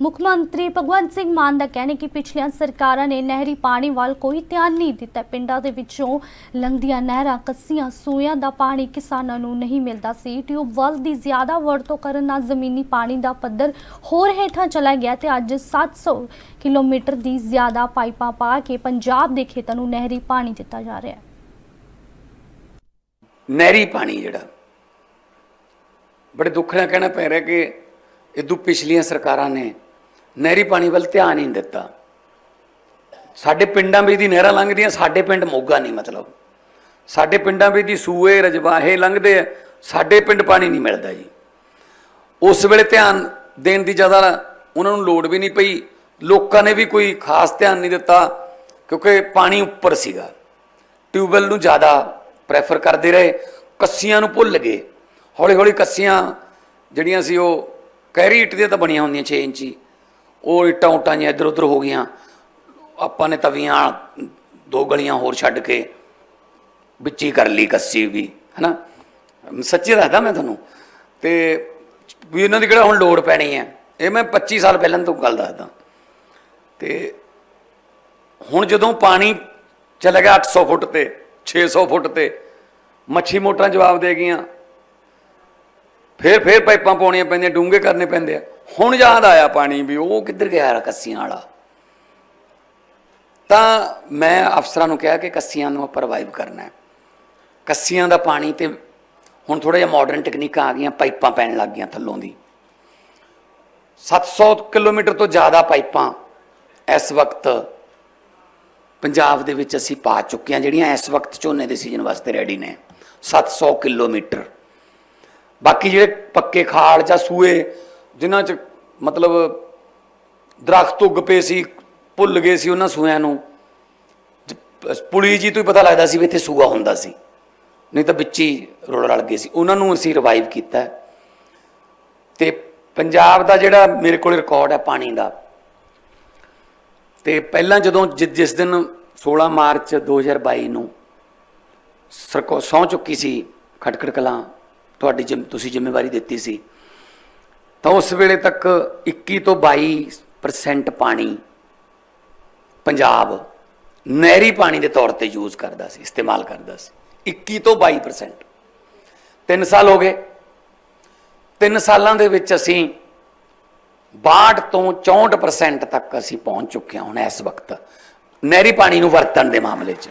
ਮੁੱਖ ਮੰਤਰੀ ਭਗਵੰਤ ਸਿੰਘ ਮਾਨ ਦਾ ਕਹਿਣਾ ਹੈ ਕਿ ਪਿਛਲੀਆਂ ਸਰਕਾਰਾਂ ਨੇ ਨਹਿਰੀ ਪਾਣੀ ਵੱਲ ਕੋਈ ਧਿਆਨ ਨਹੀਂ ਦਿੱਤਾ। ਪਿੰਡਾਂ ਦੇ ਵਿੱਚੋਂ ਲੰਘਦੀਆਂ ਨਹਿਰਾਂ, ਕੱਸੀਆਂ, ਸੂਇਆਂ ਦਾ ਪਾਣੀ ਕਿਸਾਨਾਂ ਨੂੰ ਨਹੀਂ ਮਿਲਦਾ ਸੀ। ਟਿਊਬਵੈੱਲ ਦੀ ਜ਼ਿਆਦਾ ਵਰਤੋਂ ਕਰਨ ਨਾਲ ਜ਼ਮੀਨੀ ਪਾਣੀ ਦਾ ਪੱਧਰ ਹੋਰ ਹੇਠਾਂ ਚਲਾ ਗਿਆ ਤੇ ਅੱਜ 700 ਕਿਲੋਮੀਟਰ ਦੀ ਜ਼ਿਆਦਾ ਪਾਈਪਾਂ ਪਾ ਕੇ ਪੰਜਾਬ ਦੇ ਖੇਤਾਂ ਨੂੰ ਨਹਿਰੀ ਪਾਣੀ ਦਿੱਤਾ ਜਾ ਰਿਹਾ ਹੈ। ਨਹਿਰੀ ਪਾਣੀ ਜਿਹੜਾ, ਬੜੇ ਦੁੱਖ ਨਾਲ ਕਹਿਣਾ ਪੈ ਰਿਹਾ ਕਿ ਇਦੋਂ ਪਿਛਲੀਆਂ ਸਰਕਾਰਾਂ ਨੇ ਨਹਿਰੀ ਪਾਣੀ ਵੱਲ ਧਿਆਨ ਹੀ ਨਹੀਂ ਦਿੱਤਾ। ਸਾਡੇ ਪਿੰਡਾਂ ਵਿੱਚ ਦੀ ਨਹਿਰਾਂ ਲੰਘਦੀਆਂ, ਸਾਡੇ ਪਿੰਡ ਮੋਗਾ ਨਹੀਂ ਮਤਲਬ। ਸਾਡੇ ਪਿੰਡਾਂ ਵਿੱਚ ਦੀ ਸੂਏ ਰਜਵਾਹੇ ਲੰਘਦੇ ਆ, ਸਾਡੇ ਪਿੰਡ ਪਾਣੀ ਨਹੀਂ ਮਿਲਦਾ ਜੀ। ਉਸ ਵੇਲੇ ਧਿਆਨ ਦੇਣ ਦੀ ਜ਼ਿਆਦਾ ਉਹਨਾਂ ਨੂੰ ਲੋੜ ਵੀ ਨਹੀਂ ਪਈ। ਲੋਕਾਂ ਨੇ ਵੀ ਕੋਈ ਖਾਸ ਧਿਆਨ ਨਹੀਂ ਦਿੱਤਾ, ਕਿਉਂਕਿ ਪਾਣੀ ਉੱਪਰ ਸੀਗਾ। ਟਿਊਬਵੈਲ ਨੂੰ ਜ਼ਿਆਦਾ ਪ੍ਰੈਫਰ ਕਰਦੇ ਰਹੇ, ਕੱਸੀਆਂ ਨੂੰ ਭੁੱਲ ਗਏ। ਹੌਲੀ ਹੌਲੀ ਕੱਸੀਆਂ ਜਿਹੜੀਆਂ ਸੀ ਉਹ ਕਹਿਰੀ ਇੱਟ ਦੀਆਂ ਤਾਂ ਬਣੀਆਂ ਹੁੰਦੀਆਂ 6 ਇੰਚੀ। ਉਹ ਇੱਟਾਂ ਉੱਟਾਂ ਜਿਹੀਆਂ ਇੱਧਰ ਉੱਧਰ ਹੋ ਗਈਆਂ। ਆਪਾਂ ਨੇ ਤਵੀਆਂ, ਦੋ ਗਲੀਆਂ ਹੋਰ ਛੱਡ ਕੇ ਵਿੱਚ ਕਰ ਲਈ ਕੱਸੀ ਵੀ, ਹਨਾ? ਸੱਚੀ ਦੱਸਦਾ ਮੈਂ ਤੁਹਾਨੂੰ। ਤੇ ਵੀ ਇਹਨਾਂ ਦੀ ਕਿਹੜਾ ਹੁਣ ਲੋੜ ਪੈਣੀ ਹੈ? ਇਹ ਮੈਂ 25 ਸਾਲ ਪਹਿਲਾਂ ਤੋਂ ਗੱਲ ਦੱਸਦਾ। ਤੇ ਹੁਣ ਜਦੋਂ ਪਾਣੀ ਚਲਾ ਗਿਆ 800 ਫੁੱਟ ਤੇ 600 ਫੁੱਟ ਤੇ, ਮੱਛੀ ਮੋਟਰਾਂ ਜਵਾਬ ਦੇ ਗਈਆਂ। ਫੇਰ ਫੇਰ ਪਾਈਪਾਂ ਪਾਉਣੀਆਂ ਪੈਂਦੀਆਂ, ਡੂੰਘੇ ਕਰਨੇ ਪੈਂਦੇ ਆ। ਹੁਣ ਯਾਦ ਆਇਆ ਪਾਣੀ ਵੀ ਉਹ ਕਿੱਧਰ ਗਿਆ ਕੱਸੀਆਂ ਵਾਲਾ। ਤਾਂ ਮੈਂ ਅਫਸਰਾਂ ਨੂੰ ਕਿਹਾ ਕਿ ਕੱਸੀਆਂ ਨੂੰ ਪ੍ਰਵਾਈਵ ਕਰਨਾ ਹੈ। ਕੱਸੀਆਂ ਦਾ ਪਾਣੀ ਤੇ ਹੁਣ ਥੋੜਾ ਜਿਹਾ ਮਾਡਰਨ ਟੈਕਨੀਕਾਂ ਆ ਗਈਆਂ, ਪਾਈਪਾਂ ਪੈਣ ਲੱਗ ਗਈਆਂ ਥੱਲੋਂ ਦੀ। 700 ਕਿਲੋਮੀਟਰ ਤੋਂ ਜ਼ਿਆਦਾ ਪਾਈਪਾਂ ਇਸ ਵਕਤ ਪੰਜਾਬ ਦੇ ਵਿੱਚ ਅਸੀਂ ਪਾ ਚੁੱਕੇ ਹਾਂ ਜਿਹੜੀਆਂ ਇਸ ਵਕਤ ਝੋਨੇ ਦੇ ਸੀਜ਼ਨ ਵਾਸਤੇ ਰੈਡੀ ਨੇ। 700 ਕਿਲੋਮੀਟਰ। ਬਾਕੀ ਜਿਹੜੇ ਪੱਕੇ ਖਾਲ ਜਾਂ ਸੂਏ ਜਿਨ੍ਹਾਂ 'ਚ ਮਤਲਬ ਦਰਖਤ ਉੱਗ ਪਏ ਸੀ, ਭੁੱਲ ਗਏ ਸੀ ਉਹਨਾਂ ਸੂਆਂ ਨੂੰ। ਪੁਲੀ ਜੀ ਤੋਂ ਹੀ ਪਤਾ ਲੱਗਦਾ ਸੀ ਵੀ ਇੱਥੇ ਸੂਆ ਹੁੰਦਾ ਸੀ। ਨਹੀਂ ਤਾਂ ਵਿੱਚ ਹੀ ਰੁਲ ਰਲ ਗਏ ਸੀ। ਉਹਨਾਂ ਨੂੰ ਅਸੀਂ ਰਿਵਾਈਵ ਕੀਤਾ। ਹੈ। ਤੇ ਪੰਜਾਬ ਦਾ ਜਿਹੜਾ ਮੇਰੇ ਕੋਲ ਰਿਕਾਰਡ ਹੈ ਪਾਣੀ ਦਾ, ਤੇ ਪਹਿਲਾਂ ਜਦੋਂ ਜਿਸ ਦਿਨ 16 ਮਾਰਚ 2022 ਨੂੰ ਸਰਕੋ ਸੌ ਚੁੱਕੀ ਸੀ ਖਟਖੜ ਕਲਾਂ, ਤੁਹਾਡੀ ਜਿਮ, ਤੁਸੀਂ ਜ਼ਿੰਮੇਵਾਰੀ ਦਿੱਤੀ ਸੀ। ਤਾਂ ਉਸ ਵੇਲੇ ਤੱਕ 21 ਤੋਂ 22% ਪਾਣੀ ਪੰਜਾਬ ਨਹਿਰੀ ਪਾਣੀ ਦੇ ਤੌਰ ਤੇ ਯੂਜ਼ ਕਰਦਾ ਸੀ, ਇਸਤੇਮਾਲ ਕਰਦਾ ਸੀ। 21 ਤੋਂ 22% 3 ਸਾਲ ਹੋ ਗਏ। 3 ਸਾਲਾਂ ਦੇ ਵਿੱਚ ਅਸੀਂ 62 ਤੋਂ 64% ਤੱਕ ਅਸੀਂ ਪਹੁੰਚ ਚੁੱਕੇ ਹਾਂ ਹੁਣ ਇਸ ਵਕਤ। ਨਹਿਰੀ ਪਾਣੀ ਨੂੰ ਵਰਤਣ ਦੇ ਮਾਮਲੇ 'ਚ।